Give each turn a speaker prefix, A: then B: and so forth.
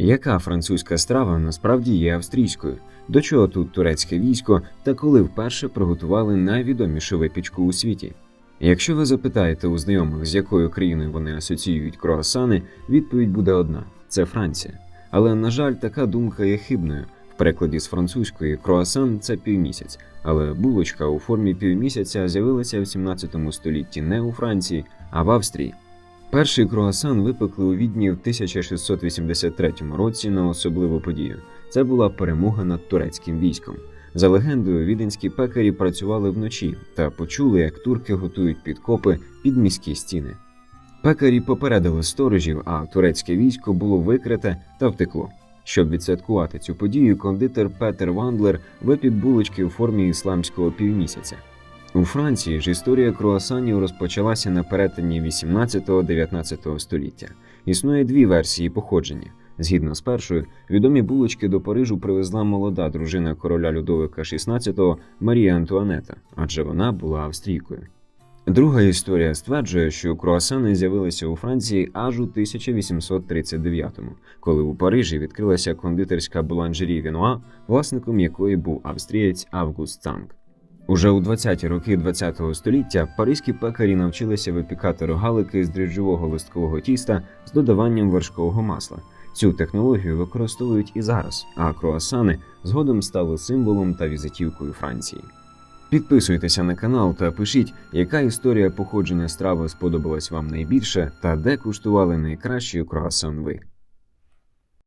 A: Яка французька страва насправді є австрійською? До чого тут турецьке військо та коли вперше приготували найвідомішу випічку у світі? Якщо ви запитаєте у знайомих, з якою країною вони асоціюють круасани, відповідь буде одна: це Франція. Але на жаль, така думка є хибною. В перекладі з французької круасан це півмісяць, але булочка у формі півмісяця з'явилася в 17 столітті не у Франції, а в Австрії. Перший круасан випекли у Відні в 1683 році на особливу подію. Це була перемога над турецьким військом. За легендою, віденські пекарі працювали вночі та почули, як турки готують підкопи під міські стіни. Пекарі попередили сторожів, а турецьке військо було викрите та втекло. Щоб відсвяткувати цю подію, кондитер Петер Вандлер випік булочки у формі ісламського півмісяця. У Франції ж історія круасанів розпочалася на перетині 18-19 століття. Існує дві версії походження. Згідно з першою, відомі булочки до Парижу привезла молода дружина короля Людовика XVI Марія Антуанета, адже вона була австрійкою. Друга історія стверджує, що круасани з'явилися у Франції аж у 1839-му, коли у Парижі відкрилася кондитерська буланжері Вінуа, власником якої був австрієць Август Цанг. Уже у 20-ті роки ХХ століття паризькі пекарі навчилися випікати рогалики з дріжджового листкового тіста з додаванням вершкового масла. Цю технологію використовують і зараз, а круасани згодом стали символом та візитівкою Франції. Підписуйтеся на канал та пишіть, яка історія походження страви сподобалась вам найбільше та де куштували найкращий круасан ви.